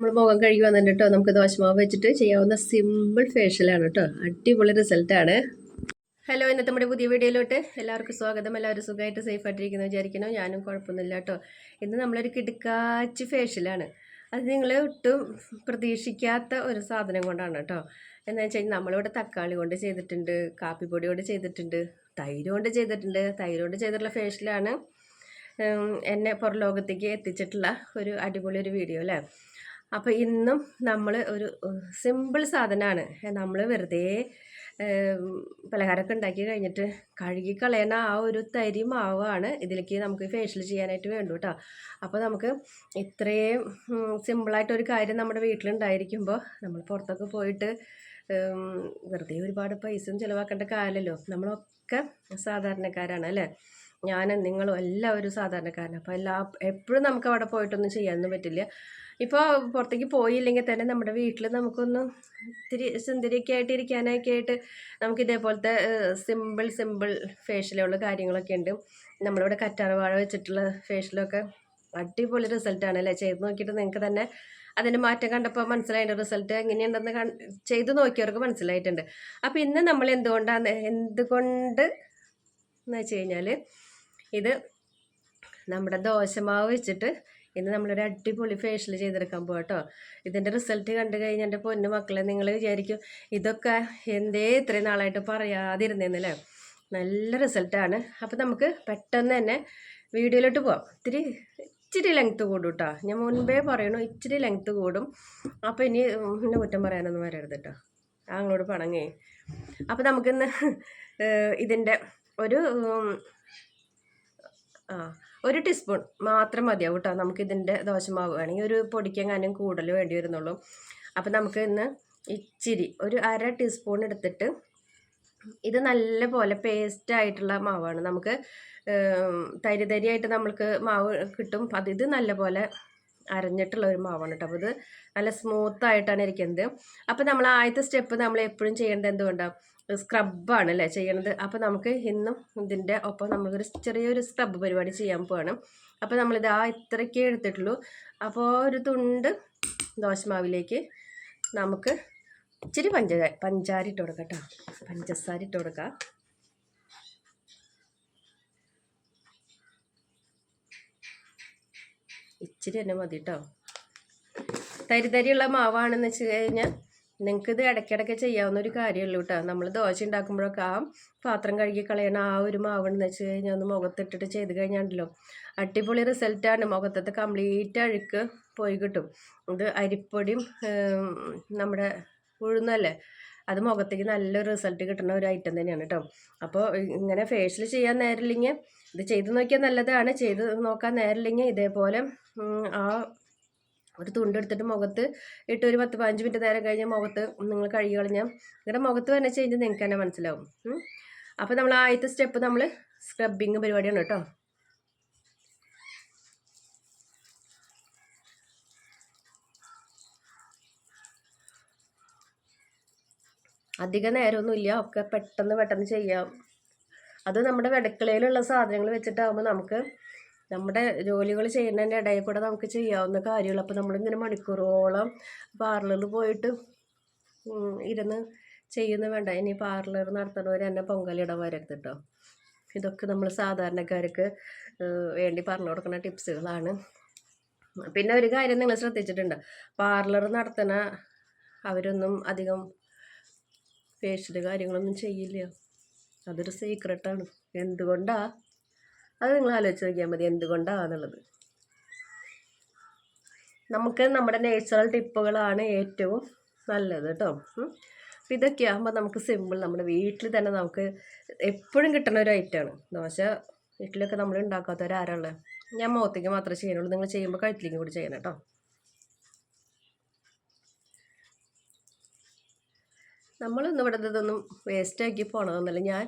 നമ്മൾ മുഖം കഴുകി വന്നിട്ട് കേട്ടോ നമുക്ക് ദോശമാവ് വെച്ചിട്ട് ചെയ്യാവുന്ന സിമ്പിൾ ഫേഷ്യലാണ് കേട്ടോ അടിപൊളി റിസൾട്ടാണ് ഹലോ ഇന്നത്തെ നമ്മുടെ പുതിയ വീഡിയോയിലോട്ട് എല്ലാവർക്കും സ്വാഗതം. എല്ലാവരും സുഖമായിട്ട് സേഫ് ആയിട്ടിരിക്കുന്നു വിചാരിക്കുന്നു. ഞാനും കുഴപ്പമൊന്നുമില്ല കേട്ടോ ഇന്ന് നമ്മളൊരു കിടുക്കാച്ചി ഫേഷ്യലാണ് അത് നിങ്ങൾ ഒട്ടും പ്രതീക്ഷിക്കാത്ത ഒരു സാധനം കൊണ്ടാണ് കേട്ടോ എന്താ വെച്ച് കഴിഞ്ഞാൽ നമ്മളിവിടെ തക്കാളി കൊണ്ട് ചെയ്തിട്ടുണ്ട് കാപ്പിപ്പൊടി കൊണ്ട് ചെയ്തിട്ടുണ്ട് തൈര് കൊണ്ട് ചെയ്തിട്ടുണ്ട്. തൈര് കൊണ്ട് ചെയ്തിട്ടുള്ള ഫേഷ്യലാണ് എന്നെ പുറം ലോകത്തേക്ക് എത്തിച്ചിട്ടുള്ള ഒരു അടിപൊളി ഒരു വീഡിയോ അല്ലേ? അപ്പോൾ ഇന്നും നമ്മൾ ഒരു സിമ്പിൾ സാധനമാണ് നമ്മൾ വെറുതെ പലഹാരമൊക്കെ ഉണ്ടാക്കി കഴിഞ്ഞിട്ട് കഴുകി കളയുന്ന ആ ഒരു തരി മാവാണ് ഇതിലേക്ക് നമുക്ക് ഫേഷ്യൽ ചെയ്യാനായിട്ട് വേണ്ടു കേട്ടോ അപ്പോൾ നമുക്ക് ഇത്രയും സിമ്പിളായിട്ടൊരു കാര്യം നമ്മുടെ വീട്ടിലുണ്ടായിരിക്കുമ്പോൾ നമ്മൾ പുറത്തൊക്കെ പോയിട്ട് വെറുതെ ഒരുപാട് പൈസയും ചിലവാക്കേണ്ട കാലമല്ലോ നമ്മളൊക്കെ സാധാരണക്കാരാണ് അല്ലേ? ഞാനും നിങ്ങളും എല്ലാവരും സാധാരണക്കാരനാണ് അപ്പോൾ എല്ലാ എപ്പോഴും നമുക്ക് അവിടെ പോയിട്ടൊന്നും ചെയ്യാനൊന്നും പറ്റില്ല. ഇപ്പോൾ പുറത്തേക്ക് പോയില്ലെങ്കിൽ തന്നെ നമ്മുടെ വീട്ടിൽ നമുക്കൊന്ന് ഇത്തിരി സുന്ദരിയൊക്കെ ആയിട്ട് ഇരിക്കാനൊക്കെ ആയിട്ട് നമുക്ക് ഇതേപോലത്തെ സിമ്പിൾ സിമ്പിൾ ഫേഷ്യലുള്ള കാര്യങ്ങളൊക്കെ ഉണ്ട്. നമ്മളിവിടെ കറ്റാർവാഴ വെച്ചിട്ടുള്ള ഫേഷ്യലൊക്കെ അടിപൊളി റിസൾട്ടാണ് അല്ലേ? ചെയ്ത് നോക്കിയിട്ട് നിങ്ങൾക്ക് തന്നെ അതിന്റെ മാറ്റം കണ്ടപ്പോൾ മനസ്സിലായതിന്റെ റിസൾട്ട് എങ്ങനെയുണ്ടെന്ന് കൺ ചെയ്ത് നോക്കിയവർക്ക് മനസ്സിലായിട്ടുണ്ട്. അപ്പോൾ ഇന്ന് നമ്മൾ എന്തുകൊണ്ടാണ് എന്തുകൊണ്ട് എന്ന് വെച്ച് കഴിഞ്ഞാൽ ഇത് നമ്മുടെ ദോശമാവ് വെച്ചിട്ട് ഇന്ന് നമ്മളൊരു അടിപൊളി ഫേഷ്യൽ ചെയ്തെടുക്കാൻ പോകാം കേട്ടോ ഇതിന്റെ റിസൾട്ട് കണ്ടു കഴിഞ്ഞാൽ എന്റെ പൊന്നു മക്കളെ നിങ്ങൾ വിചാരിക്കും ഇതൊക്കെ എന്തേ ഇത്രയും നാളായിട്ട് പറയാതിരുന്നേന്നല്ലേ? നല്ല റിസൾട്ടാണ് അപ്പോൾ നമുക്ക് പെട്ടെന്ന് തന്നെ വീഡിയോയിലോട്ട് പോവാം. ഇത്തിരി ഇച്ചിരി ലെങ്ത്ത് കൂടും കേട്ടോ ഞാൻ മുൻപേ പറയണു ഇച്ചിരി ലെങ്ത്ത് കൂടും. അപ്പോൾ ഇനി എന്നെ കുറ്റം പറയാനൊന്നും വരരുത് കേട്ടോ അങ്ങോട്ട് പണങ്ങേ. അപ്പോൾ നമുക്കിന്ന് ഇതിന്റെ ഒരു ആ ഒരു ടീസ്പൂൺ മാത്രം മതിയാവും കേട്ടോ. നമുക്ക് ഇതിന്റെ ദോശമാവ് വേണമെങ്കിൽ ഒരു പൊടിക്കെങ്ങാനും കൂടുതൽ വേണ്ടി വരുന്നുള്ളൂ. അപ്പം നമുക്ക് ഇന്ന് ഇച്ചിരി ഒരു അര ടീസ്പൂൺ എടുത്തിട്ട് ഇത് നല്ല പോലെ പേസ്റ്റ് ആയിട്ടുള്ള മാവാണ്. നമുക്ക് തരി തരിയായിട്ട് നമ്മൾക്ക് മാവ് കിട്ടും. അത് ഇത് നല്ല പോലെ അരഞ്ഞിട്ടുള്ള ഒരു മാവാണ് കേട്ടോ. അപ്പോൾ ഇത് നല്ല സ്മൂത്തായിട്ടാണ് ഇരിക്കുന്നത്. അപ്പോൾ നമ്മൾ ആദ്യത്തെ സ്റ്റെപ്പ് നമ്മൾ എപ്പോഴും ചെയ്യേണ്ടത് എന്തുകൊണ്ടാണ്? സ്ക്രബാണ് അല്ലേ ചെയ്യണത്? അപ്പോൾ നമുക്ക് ഇന്നും ഇതിന്റെ ഒപ്പം നമുക്കൊരു ചെറിയൊരു സ്ക്രബ് പരിപാടി ചെയ്യാൻ പോവാണ്. അപ്പോൾ നമ്മളിത് ആ ഇത്രയ്ക്കേ എടുത്തിട്ടുള്ളൂ. അപ്പോൾ ഒരു തുണ്ട് ദോശമാവിലേക്ക് നമുക്ക് ഇച്ചിരി പഞ്ച പഞ്ചാര ഇട്ട് കൊടുക്കാം കേട്ടോ. പഞ്ചസാര ഇട്ട് കൊടുക്കാം. ഇച്ചിരി തന്നെ മതി കേട്ടോ. തരി മാവാണെന്ന് വെച്ച് കഴിഞ്ഞാൽ നിങ്ങൾക്ക് ഇത് ഇടയ്ക്കിടയ്ക്ക് ചെയ്യാവുന്ന ഒരു കാര്യമല്ലോ കേട്ടോ നമ്മൾ ദോശ ഉണ്ടാക്കുമ്പോഴൊക്കെ ആ പാത്രം കഴുകി കളയണ ആ ഒരു മാവെന്ന് വെച്ച് കഴിഞ്ഞാൽ ഒന്ന് മുഖത്തിട്ടിട്ട് ചെയ്ത് കഴിഞ്ഞാണ്ടല്ലോ. അടിപൊളി റിസൾട്ടാണ്. മുഖത്തത്തെ കംപ്ലീറ്റ് അഴുക്ക് പോയി കിട്ടും. ഇത് അരിപ്പൊടിയും നമ്മുടെ ഉഴുന്നല്ലേ? അത് മുഖത്തേക്ക് നല്ലൊരു റിസൾട്ട് കിട്ടുന്ന ഒരു ഐറ്റം തന്നെയാണ് കേട്ടോ അപ്പോൾ ഇങ്ങനെ ഫേഷ്യൽ ചെയ്യാൻ നേരമില്ലെങ്കിൽ ഇത് ചെയ്ത് നോക്കിയാൽ നല്ലതാണ്. ചെയ്ത് നോക്കാൻ നേരമില്ലെങ്കിൽ ഇതേപോലെ ആ ഒരു തുണ്ടെടുത്തിട്ട് മുഖത്ത് ഇട്ട് ഒരു പത്ത് പതിനഞ്ച് മിനിറ്റ് നേരം കഴിഞ്ഞ് മുഖത്ത് നിങ്ങൾ കഴുകി കളഞ്ഞാൽ നിങ്ങളുടെ മുഖത്ത് തന്നെ ചേഞ്ച് നിങ്ങൾക്ക് തന്നെ മനസ്സിലാവും. അപ്പോൾ നമ്മൾ ആദ്യത്തെ സ്റ്റെപ്പ് നമ്മൾ സ്ക്രബിങ് പരിപാടിയാണ് കേട്ടോ. അധിക നേരമൊന്നുമില്ല ഒക്കെ പെട്ടെന്ന് പെട്ടെന്ന് ചെയ്യാം. അത് നമ്മുടെ വെടക്കളയിലുള്ള സാധനങ്ങൾ വെച്ചിട്ടാകുമ്പോൾ നമുക്ക് നമ്മുടെ ജോലികൾ ചെയ്യുന്നതിന്റെ ഇടയിൽ കൂടെ നമുക്ക് ചെയ്യാവുന്ന കാര്യങ്ങൾ. അപ്പോൾ നമ്മളിങ്ങനെ മണിക്കൂറോളം പാർലറിൽ പോയിട്ട് ഇരുന്ന് ചെയ്യുന്ന വേണ്ട. ഇനി പാർലർ നടത്തുന്നവർ തന്നെ പൊങ്കലിട വരരുത് കേട്ടോ ഇതൊക്കെ നമ്മൾ സാധാരണക്കാർക്ക് വേണ്ടി പറഞ്ഞു കൊടുക്കുന്ന ടിപ്സുകളാണ്. പിന്നെ ഒരു കാര്യം നിങ്ങൾ ശ്രദ്ധിച്ചിട്ടുണ്ട്. പാർലർ നടത്തുന്ന അവരൊന്നും അധികം ഫേഷ്യൽ കാര്യങ്ങളൊന്നും ചെയ്യില്ല. അതൊരു സീക്രട്ടാണ് എന്തുകൊണ്ടാ അത് നിങ്ങൾ ആലോചിച്ച് നോക്കിയാൽ മതി എന്തുകൊണ്ടാണെന്നുള്ളത് നമുക്ക് നമ്മുടെ നേച്ചുറൽ ടിപ്പുകളാണ് ഏറ്റവും നല്ലത് കേട്ടോ. അപ്പം ഇതൊക്കെ ആകുമ്പോൾ നമുക്ക് സിമ്പിൾ നമ്മുടെ വീട്ടിൽ തന്നെ നമുക്ക് എപ്പോഴും കിട്ടുന്ന ഒരു ഐറ്റമാണ് ദോശ വീട്ടിലൊക്കെ നമ്മൾ ഉണ്ടാക്കാത്തവരാരുള്ളത് ഞാൻ മുഖത്തേക്ക് മാത്രമേ ചെയ്യുന്നുള്ളൂ. നിങ്ങൾ ചെയ്യുമ്പോൾ കഴുത്തിലേക്കും കൂടി ചെയ്യണം കേട്ടോ. നമ്മളൊന്നും ഇവിടെ ഇതൊന്നും വേസ്റ്റാക്കി പോകണമെന്നല്ല ഞാൻ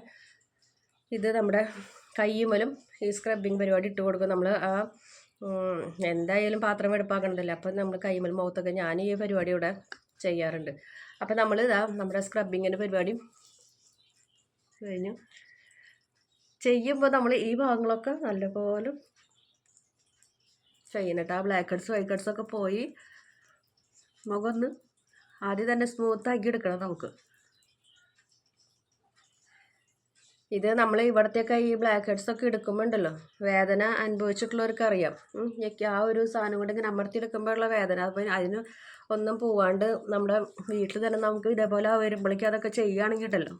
ഇത് നമ്മുടെ കയ്യുമലും ഈ സ്ക്രബിങ് പരിപാടി ഇട്ട് കൊടുക്കും. നമ്മൾ ആ എന്തായാലും പാത്രം വെടുപ്പാക്കണ്ടല്ലോ അപ്പം നമ്മൾ കൈമൽ മുഖത്തൊക്കെ ഞാൻ ഈ പരിപാടി ഇവിടെ ചെയ്യാറുണ്ട്. അപ്പം നമ്മൾ ഇതാ നമ്മുടെ സ്ക്രബിങ്ങിന്റെ പരിപാടി കഴിഞ്ഞു. ചെയ്യുമ്പോൾ നമ്മൾ ഈ ഭാഗങ്ങളൊക്കെ നല്ലപോലെ ചെയ്യണം കേട്ടോ ആ ബ്ലാക്ക് ഹെഡ്സ് വൈറ്റ് ഹെഡ്സൊക്കെ പോയി മുഖം ഒന്ന് ആദ്യം തന്നെ സ്മൂത്താക്കി എടുക്കണം നമുക്ക്. ഇത് നമ്മൾ ഇവിടത്തെയൊക്കെ ഈ ബ്ലാക്ക് ഹെഡ്സ് ഒക്കെ എടുക്കുമ്പോൾ ഉണ്ടല്ലോ വേദന അനുഭവിച്ചിട്ടുള്ളവർക്ക് അറിയാം. ആ ഒരു സാധനം കൊണ്ട് ഇങ്ങനെ അമർത്തിയെടുക്കുമ്പോഴുള്ള വേദന. അപ്പം അതിന് ഒന്നും പോവാണ്ട് നമ്മുടെ വീട്ടിൽ തന്നെ നമുക്ക് ഇതേപോലെ വരുമ്പോഴേക്കും അതൊക്കെ ചെയ്യുകയാണെങ്കിൽ ഉണ്ടല്ലോ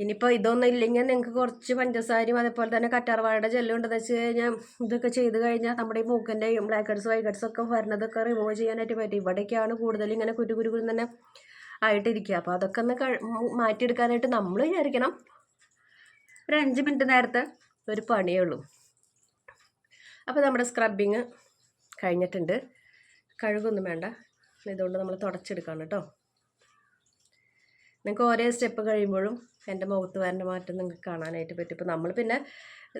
ഇനിയിപ്പോൾ ഇതൊന്നും ഇല്ലെങ്കിൽ നിങ്ങൾക്ക് കുറച്ച് പഞ്ചസാരയും അതേപോലെ തന്നെ കറ്റാർവാഴയുടെ ജെല്ലും ഉണ്ടെന്ന് വെച്ച് കഴിഞ്ഞാൽ ഇതൊക്കെ ചെയ്ത് കഴിഞ്ഞാൽ നമ്മുടെ ഈ മൂക്കിന്റെയും ബ്ലാക്ക് ഹെഡ്സ് വൈറ്റ് ഹെഡ്സ് ഒക്കെ വരുന്നതൊക്കെ റിമൂവ് ചെയ്യാനായിട്ട് പറ്റും. ഇവിടേക്കാണ് കൂടുതലും ഇങ്ങനെ കുരു തന്നെ ആയിട്ടിരിക്കുക അപ്പോൾ അതൊക്കെ ഒന്ന് മാറ്റിയെടുക്കാനായിട്ട് നമ്മൾ വിചാരിക്കണം. ഒരു അഞ്ച് മിനിറ്റ് നേരത്തെ ഒരു പണിയേ ഉള്ളൂ. അപ്പോൾ നമ്മുടെ സ്ക്രബിങ് കഴിഞ്ഞിട്ടുണ്ട്. കഴുകൊന്നും വേണ്ട. ഇതുകൊണ്ട് നമ്മൾ തുടച്ചെടുക്കണം കേട്ടോ. നിങ്ങൾക്ക് ഓരോ സ്റ്റെപ്പ് കഴിയുമ്പോഴും എന്റെ മുഖത്ത് വരേണ്ട മാറ്റം നിങ്ങൾക്ക് കാണാനായിട്ട് പറ്റും. ഇപ്പോൾ നമ്മൾ പിന്നെ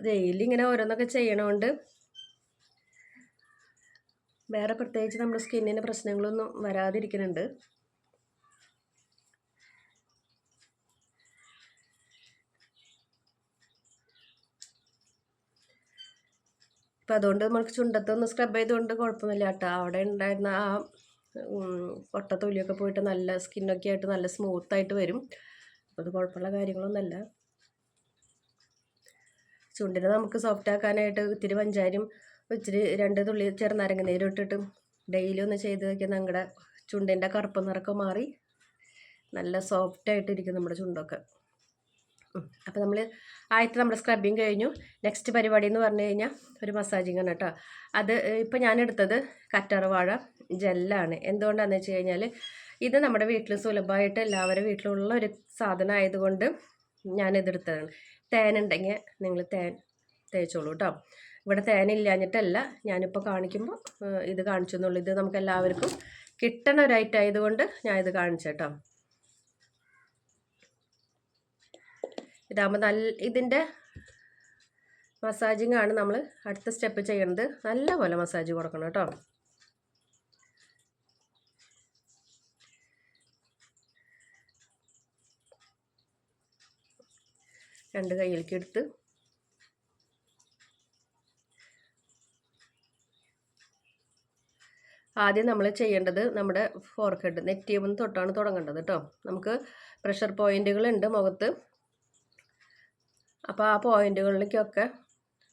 ഡെയിലി ഇങ്ങനെ ഓരോന്നൊക്കെ ചെയ്യണോണ്ട് വേറെ പ്രത്യേകിച്ച് നമ്മുടെ സ്കിന്നിന് പ്രശ്നങ്ങളൊന്നും വരാതിരിക്കുന്നുണ്ട്. ഇപ്പം അതുകൊണ്ട് നമുക്ക് ചുണ്ടത്തൊന്ന് സ്ക്രബ് ചെയ്തുകൊണ്ട് കുഴപ്പമൊന്നുമില്ല കേട്ടോ. അവിടെ ഉണ്ടായിരുന്ന ആ പൊട്ടത്തൊലിയൊക്കെ പോയിട്ട് നല്ല സ്കിന്നൊക്കെ ആയിട്ട് നല്ല സ്മൂത്തായിട്ട് വരും. അപ്പോൾ അത് കുഴപ്പമുള്ള കാര്യങ്ങളൊന്നുമല്ല ചുണ്ടിനെ നമുക്ക് സോഫ്റ്റ് ആക്കാനായിട്ട് ഇത്തിരി പഞ്ചാരിയും ഇച്ചിരി രണ്ട് തുള്ളി ചെറുനാരങ്ങ നീരും ഇട്ടിട്ട് ഡെയിലി ഒന്ന് ചെയ്ത് നോക്കിയാൽ നമ്മുടെ ചുണ്ടിന്റെ കറുപ്പ് നിറക്കെ മാറി നല്ല സോഫ്റ്റ് ആയിട്ടിരിക്കും നമ്മുടെ ചുണ്ടൊക്കെ. അപ്പോൾ നമ്മൾ ആദ്യത്തെ നമ്മുടെ സ്ക്രബിങ് കഴിഞ്ഞു. നെക്സ്റ്റ് പരിപാടി എന്ന് പറഞ്ഞു കഴിഞ്ഞാൽ ഒരു മസാജിങ് ആണ് കേട്ടോ അത് ഇപ്പോൾ ഞാൻ എടുത്തത് കറ്റാർവാഴ ജെല്ലാണ് എന്തുകൊണ്ടാണെന്ന് വെച്ച് കഴിഞ്ഞാൽ ഇത് നമ്മുടെ വീട്ടിൽ സുലഭമായിട്ട് എല്ലാവരുടെ വീട്ടിലുള്ള ഒരു സാധനം ആയതുകൊണ്ട് ഞാനിതെടുത്തതാണ് തേനുണ്ടെങ്കിൽ നിങ്ങൾ തേൻ തേച്ചോളൂ കേട്ടോ ഇവിടെ തേനില്ലാഞ്ഞിട്ടല്ല ഞാനിപ്പോൾ കാണിക്കുമ്പോൾ ഇത് കാണിച്ചു എന്നുള്ളൂ. ഇത് നമുക്ക് എല്ലാവർക്കും കിട്ടണ ഒരു ഐറ്റം ആയതുകൊണ്ട് ഞാൻ ഇത് കാണിച്ചു ഇതാകുമ്പോൾ നല്ല ഇതിന്റെ മസാജിങ് ആണ് നമ്മൾ അടുത്ത സ്റ്റെപ്പ് ചെയ്യണത്. നല്ലപോലെ മസാജ് കൊടുക്കണം കേട്ടോ. രണ്ട് കൈയിലേക്ക് എടുത്ത് ആദ്യം നമ്മൾ ചെയ്യേണ്ടത് നമ്മുടെ ഫോർഹെഡ് നെറ്റിയമെന്ന് തൊട്ടാണ് തുടങ്ങേണ്ടത് കേട്ടോ. നമുക്ക് പ്രഷർ പോയിന്റുകളുണ്ട് മുഖത്ത്. അപ്പോൾ ആ പോയിന്റുകളിലേക്കൊക്കെ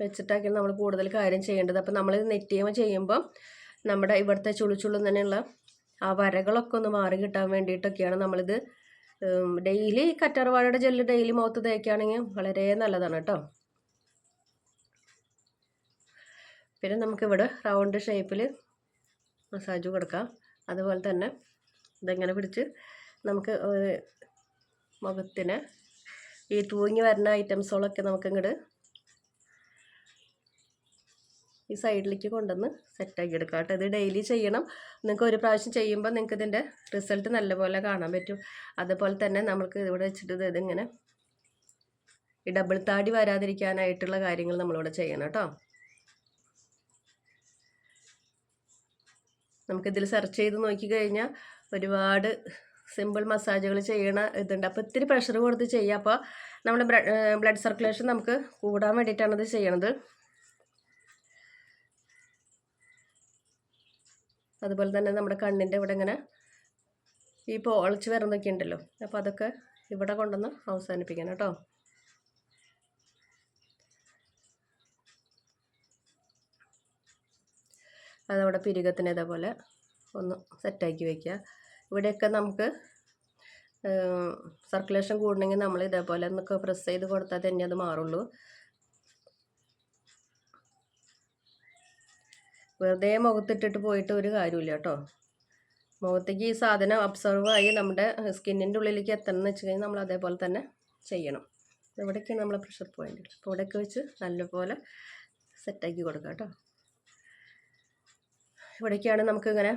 വെച്ചിട്ടാക്കി നമ്മൾ കൂടുതൽ കാര്യം ചെയ്യേണ്ടത്. അപ്പോൾ നമ്മൾ നെറ്റ് ചെയ്യുമ്പോൾ നമ്മുടെ ഇവിടുത്തെ ചുളു തന്നെയുള്ള ആ വരകളൊക്കെ ഒന്ന് മാറി കിട്ടാൻ വേണ്ടിയിട്ടൊക്കെയാണ് നമ്മളിത് ഡെയിലി കറ്റാർവാഴയുടെ ജെല്ല് ഡെയിലി മുഖത്ത് തേക്കുകയാണെങ്കിൽ വളരെ നല്ലതാണ് കേട്ടോ. പിന്നെ നമുക്കിവിടെ റൗണ്ട് ഷേപ്പിൽ മസാജ് കൊടുക്കാം. അതുപോലെ തന്നെ ഇതെങ്ങനെ പിടിച്ച് നമുക്ക് മുഖത്തിന് ഈ തൂങ്ങി വരുന്ന ഐറ്റംസുകളൊക്കെ നമുക്ക് ഇങ്ങോട്ട് ഈ സൈഡിലേക്ക് കൊണ്ടുവന്ന് സെറ്റാക്കി എടുക്കാം കേട്ടോ. ഇത് ഡെയിലി ചെയ്യണം. നിങ്ങൾക്ക് ഒരു പ്രാവശ്യം ചെയ്യുമ്പോൾ നിങ്ങൾക്ക് ഇതിന്റെ റിസൾട്ട് നല്ലപോലെ കാണാൻ പറ്റും. അതുപോലെ തന്നെ നമുക്ക് ഇവിടെ വെച്ചിട്ട് ഇത് ഇതിങ്ങനെ ഈ ഡബിൾ താടി വരാതിരിക്കാനായിട്ടുള്ള കാര്യങ്ങൾ നമ്മളിവിടെ ചെയ്യണം കേട്ടോ. നമുക്കിതിൽ സെർച്ച് ചെയ്ത് നോക്കിക്കഴിഞ്ഞാൽ ഒരുപാട് സിമ്പിൾ മസാജുകൾ ചെയ്യണ ഇതുണ്ട്. അപ്പോൾ ഇത്തിരി പ്രഷർ കൊടുത്ത് ചെയ്യുക അപ്പോൾ നമ്മുടെ ബ്ലഡ് സർക്കുലേഷൻ നമുക്ക് കൂടാൻ വേണ്ടിയിട്ടാണ് ഇത് ചെയ്യണത്. അതുപോലെ തന്നെ നമ്മുടെ കണ്ണിന്റെ ഇവിടെ ഇങ്ങനെ ഈ പോളിച്ച് വരുന്നൊക്കെ ഉണ്ടല്ലോ. അപ്പോൾ അതൊക്കെ ഇവിടെ കൊണ്ടുവന്ന് അവസാനിപ്പിക്കണം കേട്ടോ. അതവിടെ പിരികത്തിന് ഇതേപോലെ ഒന്ന് സെറ്റാക്കി വയ്ക്കുക ഇവിടെയൊക്കെ നമുക്ക് സർക്കുലേഷൻ കൂടണമെങ്കിൽ നമ്മൾ ഇതേപോലെ ഒന്നൊക്കെ പ്രസ് ചെയ്ത് കൊടുത്താൽ തന്നെ അത് മാറുള്ളൂ. വെറുതെ മുഖത്തിട്ടിട്ട് പോയിട്ട് ഒരു കാര്യമില്ല കേട്ടോ. മുഖത്തേക്ക് ഈ സാധനം അബ്സർവ് ആയി നമ്മുടെ സ്കിന്നിന്റെ ഉള്ളിലേക്ക് എത്തണം എന്ന് വെച്ച് കഴിഞ്ഞാൽ നമ്മൾ അതേപോലെ തന്നെ ചെയ്യണം. ഇവിടെയൊക്കെയാണ് നമ്മളെ പ്രഷർ പോയിന്റ് അപ്പോൾ ഇവിടെയൊക്കെ വെച്ച് നല്ലപോലെ സെറ്റാക്കി കൊടുക്കാം കേട്ടോ. ഇവിടേക്കാണ് നമുക്കിങ്ങനെ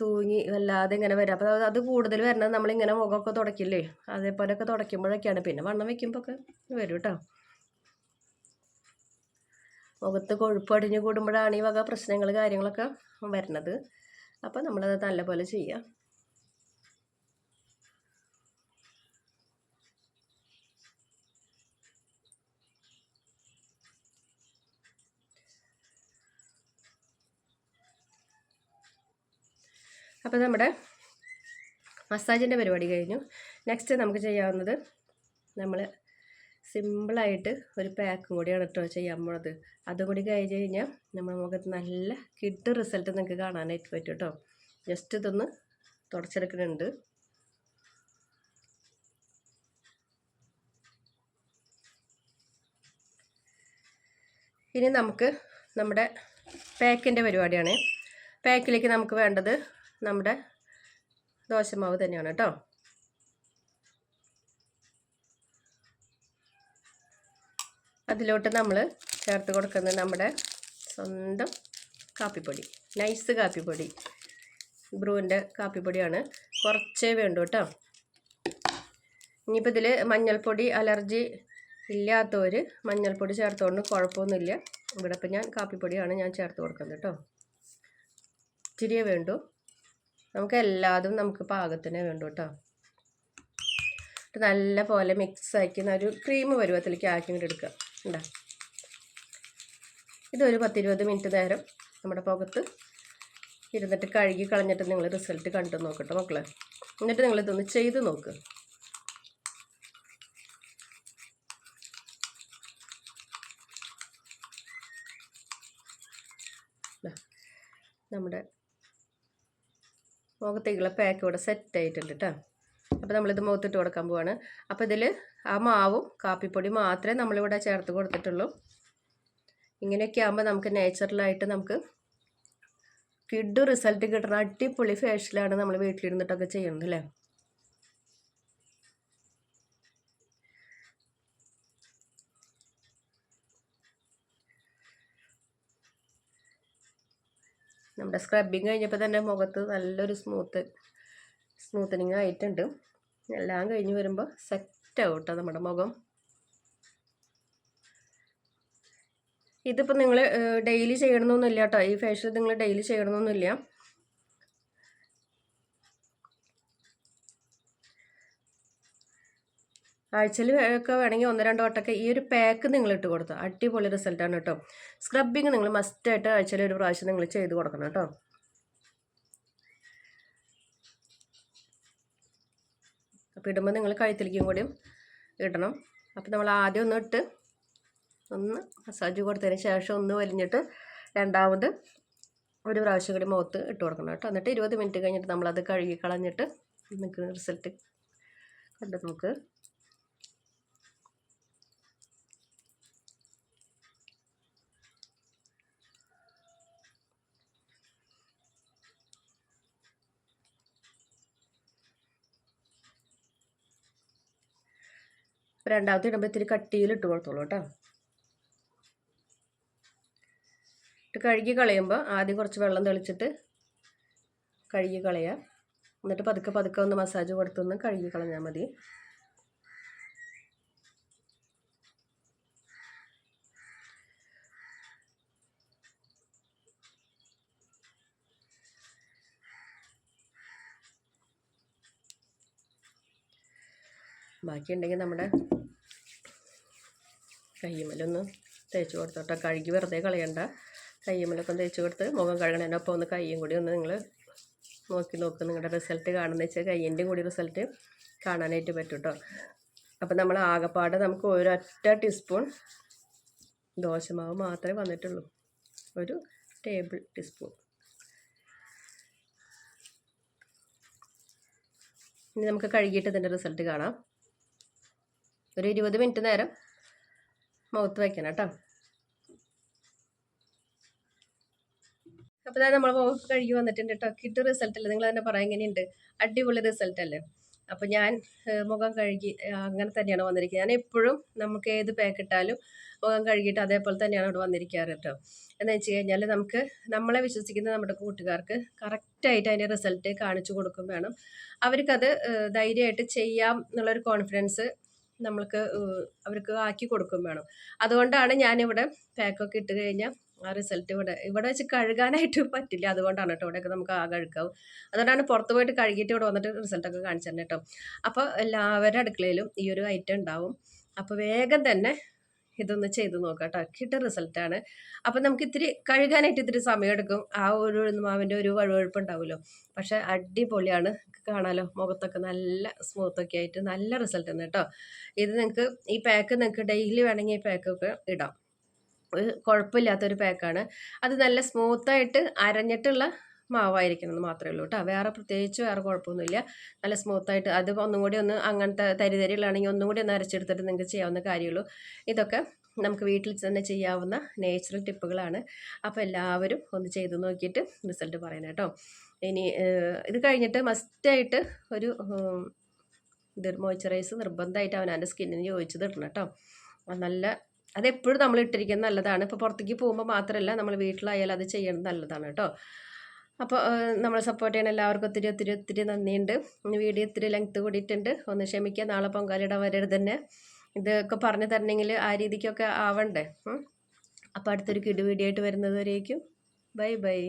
തൂങ്ങി വല്ലാതെ ഇങ്ങനെ വരും. അപ്പോൾ അത് കൂടുതൽ വരണത് നമ്മളിങ്ങനെ മുഖമൊക്കെ തുടക്കില്ലേ അതേപോലെയൊക്കെ തുടയ്ക്കുമ്പോഴൊക്കെയാണ്. പിന്നെ വണ്ണം വയ്ക്കുമ്പോൾ ഒക്കെ വരും കേട്ടോ മുഖത്ത് കൊഴുപ്പ് അടിഞ്ഞു കൂടുമ്പോഴാണ് ഈ വക പ്രശ്നങ്ങൾ കാര്യങ്ങളൊക്കെ വരുന്നത്. അപ്പോൾ നമ്മളത് നല്ലപോലെ ചെയ്യുക അപ്പോൾ നമ്മുടെ മസാജിന്റെ പരിപാടി കഴിഞ്ഞു. നെക്സ്റ്റ് നമുക്ക് ചെയ്യാവുന്നത് നമ്മൾ സിമ്പിളായിട്ട് ഒരു പാക്കും കൂടിയാണ് കേട്ടോ ചെയ്യാൻ പോണത്. അതും കൂടി കഴിഞ്ഞ് കഴിഞ്ഞാൽ നമ്മുടെ മുഖത്ത് നല്ല കിഡ് റിസൾട്ട് നിങ്ങൾക്ക് കാണാനായിട്ട് പറ്റും കേട്ടോ. ജസ്റ്റ് ഇതൊന്ന് തുടച്ചെടുക്കുന്നുണ്ട്. ഇനി നമുക്ക് നമ്മുടെ പാക്കിന്റെ പരിപാടിയാണ്. പാക്കിലേക്ക് നമുക്ക് വേണ്ടത് നമ്മുടെ ദോശമാവ് തന്നെയാണ് കേട്ടോ. അതിലോട്ട് നമ്മൾ ചേർത്ത് കൊടുക്കുന്നത് നമ്മുടെ സ്വന്തം കാപ്പിപ്പൊടി നൈസ് കാപ്പിപ്പൊടി. ബ്രൂവിന്റെ കാപ്പിപ്പൊടിയാണ്. കുറച്ചേ വേണ്ടു കേട്ടോ. ഇനിയിപ്പോൾ ഇതിൽ മഞ്ഞൾപ്പൊടി അലർജി ഇല്ലാത്തവർ മഞ്ഞൾപ്പൊടി ചേർത്തുകൊണ്ട് കുഴപ്പമൊന്നുമില്ല. ഇവിടെ ഇപ്പം ഞാൻ കാപ്പിപ്പൊടിയാണ് ഞാൻ ചേർത്ത് കൊടുക്കുന്നത് കേട്ടോ. ഇച്ചിരിയേ വേണ്ടു. നമുക്ക് എല്ലാതും നമുക്ക് പാകത്തിന് വേണ്ടു കേട്ടോ. നല്ല പോലെ മിക്സ് ആക്കി ഒരു ക്രീം പരുവത്തിലേക്ക് ആക്കി ഇങ്ങോട്ട് എടുക്കുക ഉണ്ടാ ഇതൊരു പത്തിരുപത് മിനിറ്റ് നേരം നമ്മുടെ പുകത്ത് ഇരുന്നിട്ട് കഴുകി കളഞ്ഞിട്ട് നിങ്ങൾ റിസൾട്ട് കണ്ടു നോക്കട്ടെ മക്കളെ. എന്നിട്ട് നിങ്ങൾ ഇതൊന്ന് ചെയ്ത് നോക്ക്. നമ്മുടെ മുഖത്തേക്കുള്ള പാക്ക് ഇവിടെ സെറ്റ് ആയിട്ടുണ്ട് കേട്ടോ അപ്പോൾ നമ്മളിത് മുഖത്തിട്ട് കൊടുക്കാൻ പോവാണ്. അപ്പോൾ ഇതിൽ ആ മാവും കാപ്പിപ്പൊടി മാത്രമേ നമ്മളിവിടെ ചേർത്ത് കൊടുത്തിട്ടുള്ളൂ. ഇങ്ങനെയൊക്കെ ആകുമ്പോൾ നമുക്ക് നാച്ചുറലായിട്ട് നമുക്ക് കിഡ് റിസൾട്ട് കിട്ടുന്ന അടിപൊളി ഫേഷ്യലാണ് നമ്മൾ വീട്ടിലിരുന്നിട്ടൊക്കെ ചെയ്യുന്നത് അല്ലേ നമ്മുടെ സ്ക്രബിങ് കഴിഞ്ഞപ്പോൾ തന്നെ മുഖത്ത് നല്ലൊരു സ്മൂത്ത് സ്മൂത്തനിങ് ആയിട്ടുണ്ട്. എല്ലാം കഴിഞ്ഞ് വരുമ്പോൾ സെറ്റ് ആവും കേട്ടോ നമ്മുടെ മുഖം. ഇതിപ്പോൾ നിങ്ങൾ ഡെയിലി ചെയ്യണമെന്നൊന്നുമില്ല കേട്ടോ. ഈ ഫേഷ്യൽ നിങ്ങൾ ഡെയിലി ചെയ്യണമെന്നൊന്നുമില്ല ആഴ്ചയിൽ ഒക്കെ വേണമെങ്കിൽ ഒന്ന് രണ്ട് വട്ടമൊക്കെ ഈ ഒരു പാക്ക് നിങ്ങൾ ഇട്ട് കൊടുത്തു. അടിപൊളി റിസൾട്ടാണ് കേട്ടോ. സ്ക്രബിങ് നിങ്ങൾ മസ്റ്റായിട്ട് ആഴ്ചയിൽ ഒരു പ്രാവശ്യം നിങ്ങൾ ചെയ്ത് കൊടുക്കണം കേട്ടോ. അപ്പോൾ ഇടുമ്പോൾ നിങ്ങൾ കഴുത്തിലേക്കും കൂടിയും ഇടണം. അപ്പോൾ നമ്മൾ ആദ്യം ഒന്ന് ഇട്ട് ഒന്ന് മസാജ് കൊടുത്തതിന് ശേഷം ഒന്ന് വലിഞ്ഞിട്ട് രണ്ടാമത് ഒരു പ്രാവശ്യം കൂടി മുഖത്ത് ഇട്ട് കൊടുക്കണം കേട്ടോ. എന്നിട്ട് ഇരുപത് മിനിറ്റ് കഴിഞ്ഞിട്ട് നമ്മളത് കഴുകി കളഞ്ഞിട്ട് നിങ്ങൾക്ക് റിസൾട്ട് കണ്ട് നോക്ക്. രണ്ടാമത്തെ ഇടുമ്പോൾ ഇത്തിരി കട്ടിയിൽ ഇട്ട് കൊടുത്തോളൂ കേട്ടോ. ഇട്ട് കഴുകി കളയുമ്പോൾ ആദ്യം കുറച്ച് വെള്ളം തെളിച്ചിട്ട് കഴുകി കളയുക എന്നിട്ട് പതുക്കെ പതുക്കെ ഒന്ന് മസാജ് കൊടുത്തൊന്ന് കഴുകി കളഞ്ഞാൽ മതി. ബാക്കിയുണ്ടെങ്കിൽ നമ്മുടെ കയ്യുമ്മലൊന്ന് തേച്ച് കൊടുത്തോട്ടെ. കഴുകി വെറുതെ കളയണ്ട. കയ്യുമ്മലൊക്കെ തേച്ച് കൊടുത്ത് മുഖം കഴുകണതിനൊപ്പം ഒന്ന് കയ്യും കൂടി ഒന്ന് നിങ്ങൾ നോക്കി നോക്കും. നിങ്ങളുടെ റിസൾട്ട് കാണുന്ന വെച്ചാൽ കയ്യന്റെയും കൂടി റിസൾട്ട് കാണാനായിട്ട് പറ്റും കേട്ടോ അപ്പം നമ്മൾ ആകെപ്പാട് നമുക്ക് ഒരൊറ്റ ടീസ്പൂൺ ദോശമാവ് മാത്രമേ വന്നിട്ടുള്ളൂ. ഒരു ടേബിൾ ടീസ്പൂൺ ഇനി നമുക്ക് കഴുകിയിട്ട് ഇതിന്റെ റിസൾട്ട് കാണാം. ഒരു ഇരുപത് മിനിറ്റ് നേരം മൗത്ത് വയ്ക്കണം കേട്ടോ. അപ്പോൾ നമ്മൾ മൗത്ത് കഴുകി വന്നിട്ടുണ്ട് കേട്ടോ. കിട്ടിയ റിസൾട്ട് അല്ലേ? നിങ്ങൾ തന്നെ പറയാം എങ്ങനെയുണ്ട്? അടിപൊളി റിസൾട്ട് അല്ലേ? അപ്പോൾ ഞാൻ മുഖം കഴുകി അങ്ങനെ തന്നെയാണ് വന്നിരിക്കുന്നത്. ഞാൻ എപ്പോഴും നമുക്ക് ഏത് പാക്ക് ഇട്ടാലും മുഖം കഴുകിയിട്ട് അതേപോലെ തന്നെയാണ് ഇവിടെ വന്നിരിക്കാറ് കേട്ടോ. എന്ന് വെച്ച് കഴിഞ്ഞാൽ നമുക്ക് നമ്മളെ വിശ്വസിക്കുന്ന നമ്മുടെ കൂട്ടുകാർക്ക് കറക്റ്റായിട്ട് അതിന്റെ റിസൾട്ട് കാണിച്ചു കൊടുക്കും വേണം. അവർക്കത് ധൈര്യമായിട്ട് ചെയ്യാം എന്നുള്ളൊരു കോൺഫിഡൻസ് നമ്മൾക്ക് അവർക്ക് ആക്കി കൊടുക്കും വേണം. അതുകൊണ്ടാണ് ഞാനിവിടെ പാക്കൊക്കെ ഇട്ട് കഴിഞ്ഞാൽ ആ റിസൾട്ട് ഇവിടെ ഇവിടെ വെച്ച് കഴുകാനായിട്ട് പറ്റില്ല. അതുകൊണ്ടാണ് കേട്ടോ ഇവിടെയൊക്കെ നമുക്ക് ആ കഴുകാവും അതുകൊണ്ടാണ് പുറത്ത് പോയിട്ട് കഴുകിയിട്ട് ഇവിടെ വന്നിട്ട് റിസൾട്ടൊക്കെ കാണിച്ചു തന്നെ കേട്ടോ അപ്പോൾ എല്ലാവരുടെ അടുക്കളയിലും ഈ ഒരു ഐറ്റം ഉണ്ടാവും. അപ്പോൾ വേഗം തന്നെ ഇതൊന്ന് ചെയ്ത് നോക്കാം കേട്ടോ കിട്ട റിസൾട്ടാണ് അപ്പം നമുക്ക് ഇത്തിരി കഴുകാനായിട്ട് ഇത്തിരി സമയമെടുക്കും. ആ ഒരു ഉഴുന്നുമാവിന്റെ ഒരു വഴുവഴുപ്പ് ഉണ്ടാവുമല്ലോ പക്ഷെ അടിപൊളിയാണ്. കാണാലോ. മുഖത്തൊക്കെ നല്ല സ്മൂത്തൊക്കെ ആയിട്ട് നല്ല റിസൾട്ട് ഉണ്ട് കേട്ടോ. ഇത് നിങ്ങൾക്ക് ഈ പാക്ക് നിങ്ങൾക്ക് ഡെയിലി വേണമെങ്കിൽ ഈ പാക്കൊക്കെ ഇടാം. ഒരു കുഴപ്പമില്ലാത്തൊരു പാക്കാണ് അത് നല്ല സ്മൂത്തായിട്ട് അരഞ്ഞിട്ടുള്ള മാവായിരിക്കണം എന്ന് മാത്രമേ ഉള്ളൂ കേട്ടോ. വേറെ പ്രത്യേകിച്ച് വേറെ കുഴപ്പമൊന്നുമില്ല. നല്ല സ്മൂത്തായിട്ട് അത് ഒന്നും കൂടി ഒന്ന് അങ്ങനത്തെ തരി തരികളാണെങ്കിൽ ഒന്നും കൂടി ഒന്ന് അരച്ചെടുത്തിട്ട് നിങ്ങൾക്ക് ചെയ്യാവുന്ന കാര്യമുള്ളൂ. ഇതൊക്കെ നമുക്ക് വീട്ടിൽ തന്നെ ചെയ്യാവുന്ന നേച്ചുറൽ ടിപ്പുകളാണ് അപ്പോൾ എല്ലാവരും ഒന്ന് ചെയ്ത് നോക്കിയിട്ട് റിസൾട്ട് പറയണം കേട്ടോ. ഇനി ഇത് കഴിഞ്ഞിട്ട് മസ്റ്റായിട്ട് ഒരു ഇത് മോയ്സ്ചറൈസ് നിർബന്ധമായിട്ട് അവനവന്റെ സ്കിന്നിന് ചോദിച്ചത് ഇടണം കേട്ടോ. നല്ല അതെപ്പോഴും നമ്മൾ ഇട്ടിരിക്കുന്നത് നല്ലതാണ്. ഇപ്പോൾ പുറത്തേക്ക് പോകുമ്പോൾ മാത്രമല്ല നമ്മൾ വീട്ടിലായാലും അത് ചെയ്യുന്നത് നല്ലതാണ് കേട്ടോ. അപ്പോൾ നമ്മളെ സപ്പോർട്ട് ചെയ്യണ എല്ലാവർക്കും ഒത്തിരി ഒത്തിരി ഒത്തിരി നന്ദിയുണ്ട്. വീഡിയോ ഒത്തിരി ലെങ്ത്ത് കൂടിയിട്ടുണ്ട്. ഒന്ന് ക്ഷമിക്കുക നാളെ പൊങ്കാലിടാൻ വരരുത് തന്നെ. ഇതൊക്കെ പറഞ്ഞു തരണമെങ്കിൽ ആ രീതിക്കൊക്കെ ആവണ്ടേ? അപ്പോൾ അടുത്തൊരു കിടു വീഡിയോ ആയിട്ട് വരുന്നതുവരേക്കും ബൈ ബൈ.